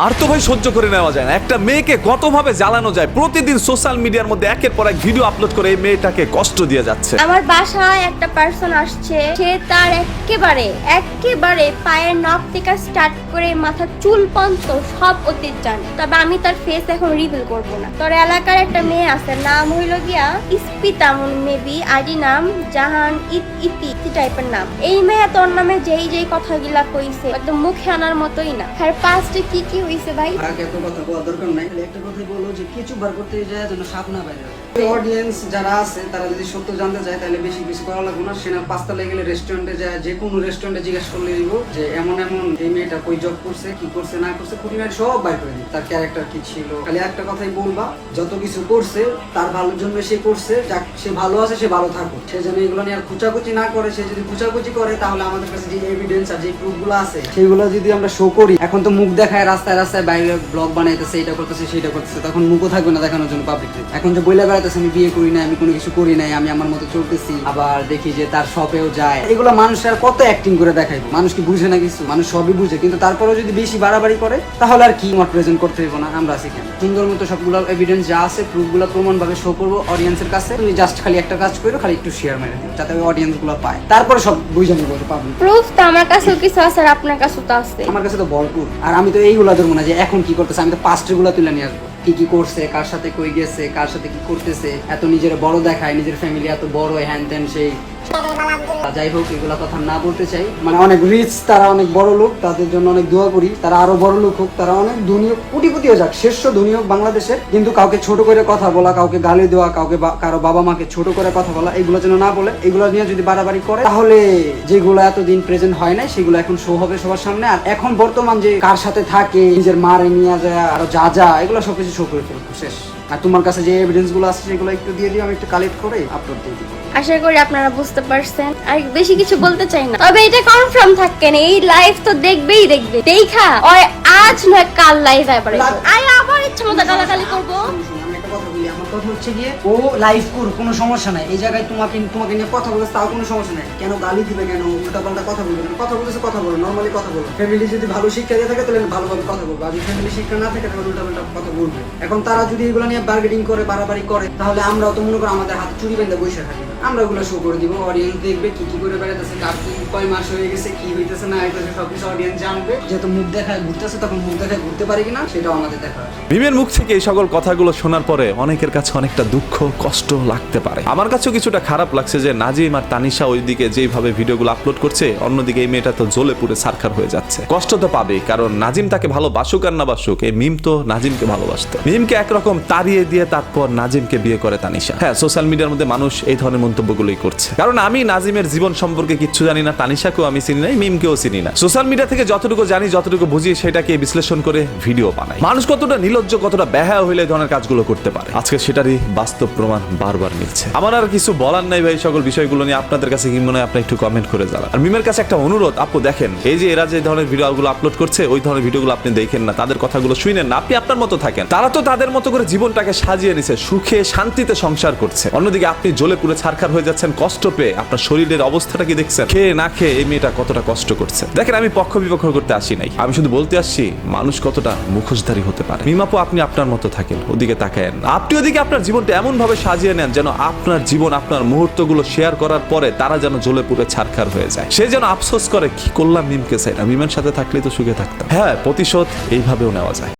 আর তো ভাই সহ্য করে নেওয়া যায় না। একটা মেয়েকে কতভাবে জ্বালানো যায়, প্রতিদিন সোশ্যাল মিডিয়ার মধ্যে একের পর এক ভিডিও আপলোড করে এই মেয়েটাকে কষ্ট দিয়ে যাচ্ছে। আমার বাসায় একটা পার্সন আসছে, সে তার একেবারে একেবারে পায়ের নখ থেকে স্টার্ট করে মাথার চুল পর্যন্ত সব অতীত জানে। তবে আমি তার ফেস এখন রিভিল করব না। তোর এলাকার একটা মেয়ে আছে, নাম হইল গিয়া ইস্পিতা মেবি আইডি নাম, জাহান ইত ইতি টাইপের নাম। এই মেয়ে তোর নামে যেই যেই কথাগুলা কইছে, একদম মুখে আনার মতোই না। আর পাস্টে কি কি হইছে ভাই। আগে এত কথা দরকার নাই একটা কথাই বলো যে কিছু বার করতে যায় যেন সাপ না বাইরে অডিয়েন্স যারা আছে, তারা যদি সত্য জানতে চায়, তাহলে বেশি কিছু করা লাগবে না। সেনা গেলে রেস্টুরেন্টে যায়, যে কোনো রেস্টুরেন্টে জিজ্ঞেস করলে দিব যে এমন এমন এই মেয়েটা কই জব করছে, কি করছে, না করছে সব বাইর করে তার ক্যারেক্টার কি ছিল? খালি একটা কথাই বলবা, যত কিছু করছে, তার ভালোর জন্য সে করছে, যাক, সে ভালো আছে, সে ভালো থাকুক। সে যেন এগুলো নিয়ে আর খুচাকুচি না করে, সে যদি খুচাকুচি করে, তাহলে আমাদের কাছে যে এভিডেন্স আর যে প্রুফগুলো আছে, সেগুলো যদি আমরা শো করি, এখন তো মুখ দেখায় রাস্তায় রাস্তায় বাইরে ব্লগ বানাইতেছে এটা করতেছে সেটা করতেছে তখন মুখও থাকবে না দেখানোর জন্য পাবলিক এখন যে বইলা বেড়াইতেছে আমি বিয়ে করি না আমি কোনো কিছু করি নাই আমি আমার মতো চলতেছি আবার দেখি যে তার শপেও যায়। এগুলো মানুষ আর কত অ্যাক্টিং করে দেখাইবো? মানুষ কি বুঝে না কিছু? মানুষ সবই বুঝে কিন্তু তারপরেও যদি বেশি বাড়াবাড়ি করে তাহলে আর কি মত প্রেজেন্ট করতে হইব না আমরা আছি কেন? সুন্দর মতো সবগুলো এভিডেন্স যা আছে প্রুফগুলো প্রমাণ ভাবে শো করব অডিয়েন্সের কাছে। তুমি জাস্ট খালি একটা কাজ করো খালি একটু শেয়ার মেরে দিও যাতে ওই অডিয়েন্সগুলো পায়। তারপরে সব বুঝে নিবো পাবলিক প্রুফ তো আমার কাছেও কিছু আছে আর আপনার কাছেও তো আছে। আমার কাছে তো ভরপুর। আর আমি তো এইগুলা ধরবো না যে এখন কি করতেছে? আমি তো পাস্টেরগুলা তুলে নিয়ে আসব। কি কি করছে? কার সাথে কই গেছে? কার সাথে কি করতেছে? এত নিজের বড় দেখায়, নিজের ফ্যামিলি এত বড় হ্যান ত্যান সেই যাই হোক, এগুলা কথা না বলতে চাই। মানে অনেক রিচ তারা অনেক বড় লোক, তাদের জন্য অনেক দোয়া করি। তারা আরও বড় লোক হোক, তারা অনেক ধনী যাক শীর্ষ ধনী হোক বাংলাদেশের। কিন্তু কাউকে ছোট করে কথা বলা, কাউকে গালি দেওয়া, কাউকে কারও বাবা মাকে ছোট করে কথা বলা, এগুলো যেন না বলে, এগুলো নিয়ে যদি বাড়াবাড়ি করে, তাহলে যেগুলো এতদিন প্রেজেন্ট হয় না সেগুলো এখন শো হবে সবার সামনে। আর এখন বর্তমান যে কার সাথে থাকে, নিজের মারে নিয়ে যায়, আরও যা যা, এগুলো সবকিছু শো করে ফেলব, শেষ। আর তোমার কাছে যে এভিডেন্সগুলো আছে সেগুলো একটু দিয়ে দিও আমি একটু কালেক্ট করে আপলোড দিয়ে দিব। আশা করি আপনারা বুঝতে পারছেন। আর বেশি কিছু বলতে চাই না। তবে এটা কনফার্ম থাকেন এই লাইফ তো দেখবেই দেখবে। দেখা ওই আজ নয় কাল লাইফ আবার আই আবার ইচ্ছে মতো গালাগালি করব। বলি, আমার কথা হচ্ছে গিয়ে, ও লাইভ কোর কোনো সমস্যা নাই। এই জায়গায় তোমাকে তোমাকে নিয়ে কথা বলতে তাও কোনো সমস্যা নাই। কেন গালি দিবে কেন? উল্টা পাল্টা কথা বলবে কেন? কথা বলতেছে, কথা বলো নর্মালি কথা বলো। ফ্যামিলি যদি ভালো শিক্ষা দিয়ে থাকে, তাহলে ভালোভাবে কথা বলব। আর ফ্যামিলি শিক্ষা না থাকে, তাহলে উল্টা পাল্টা কথা বলবে। এখন তারা যদি এগুলো নিয়ে বার্গেটিং করে, বাড়াবাড়ি করে, তাহলে আমরাও তো মনে করো আমাদের হাতে চুরি বেঁধে বসে থাকি। আমরা ওগুলো শো করে দিব অডিয়েন্স দেখবে, কি কি করে বেড়াতেছে, কার কি, কয় মাস হয়ে গেছে, কি হইতেছে না হইতেছে, সবকিছু অডিয়েন্স জানবে। যেহেতু মুখ দেখায় ঘুরতেছে, তখন মুখ দেখায় ঘুরতে পারি কিনা, সেটাও আমাদের দেখা মিমের মুখ থেকে এই সকল কথাগুলো শোনার পরে অনেকের কাছে অনেকটা দুঃখ, কষ্ট লাগতে পারে। আমার কাছেও কিছুটা খারাপ লাগছে যে নাজিম আর তানিশা ওইদিকে যেইভাবে ভিডিওগুলো আপলোড করছে, অন্যদিকে এই মেয়েটা তো জ্বলে পুড়ে সারখার হয়ে যাচ্ছে। কষ্ট তো পাবেই, কারণ নাজিম তাকে ভালোবাসুক আর না বাসুক, এই মিম তো নাজিমকে ভালোবাসতো। মিমকে একরকম তাড়িয়ে দিয়ে তারপর নাজিমকে বিয়ে করে তানিশা। হ্যাঁ সোশ্যাল মিডিয়ার মধ্যে মানুষ এই ধরনের মন্তব্যগুলোই করছে। কারণ আমি নাজিমের জীবন সম্পর্কে কিচ্ছু জানি না, তানিশাকেও আমি চিনি না মিমকেও চিনি না। সোশ্যাল মিডিয়া থেকে যতটুকু জানি, যতটুকু বুঝি, সেটাকে বিশ্লেষণ করে ভিডিও বানাই। মানুষ কতটা নির্লজ্জ কতটা ব্যাহা হইলে ধরনের কাজগুলো করতে পারে। আজকে সেটারই বাস্তব প্রমাণ বারবার মিলছে। আমার আর কিছু বলার নাই ভাই সকল বিষয়গুলো নিয়ে। আপনাদের কাছে কি মনে হয় আপনি একটু কমেন্ট করে জানান। আর মিমের কাছে একটা অনুরোধ, আপু দেখেন, এই যে এরা যে ধরনের ভিডিওগুলো আপলোড করছে, ওই ধরনের ভিডিওগুলো আপনি দেখেন না, তাদের কথাগুলো শুনেন না। আপনি আপনার মতো থাকেন। তারা তো তাদের মতো করে জীবনটাকে সাজিয়ে নিছে, সুখে শান্তিতে সংসার করছে। অন্যদিকে আপনি জ্বলে পুড়ে ছারখার হয়ে যাচ্ছেন কষ্ট পেয়ে। আপনার শরীরের অবস্থাটা কি দেখছেন? খেয়ে না খেয়ে এই মেয়েটা কতটা কষ্ট করছে? দেখেন, আমি পক্ষ বিপক্ষ করতে আসি নাই। আমি শুধু বলতে আসছি, মানুষ কতটা মুখোশধারী হতে পারে। মিমাপু আপনি আপনার মতো থাকেন, ওদিকে তাকায়েন না। আপনি ওদিকে আপনার জীবনটা এমন ভাবে সাজিয়ে নেন যেন আপনার জীবন, আপনার মুহূর্তগুলো শেয়ার করার পরে তারা যেন জ্বলে পুড়ে ছারখার হয়ে যায়। সে যেন আফসোস করে, কি করলাম মিমকে না মিমের সাথে থাকলে তো সুখে থাকতাম। হ্যাঁ প্রতিশোধ এইভাবেও নেওয়া যায়।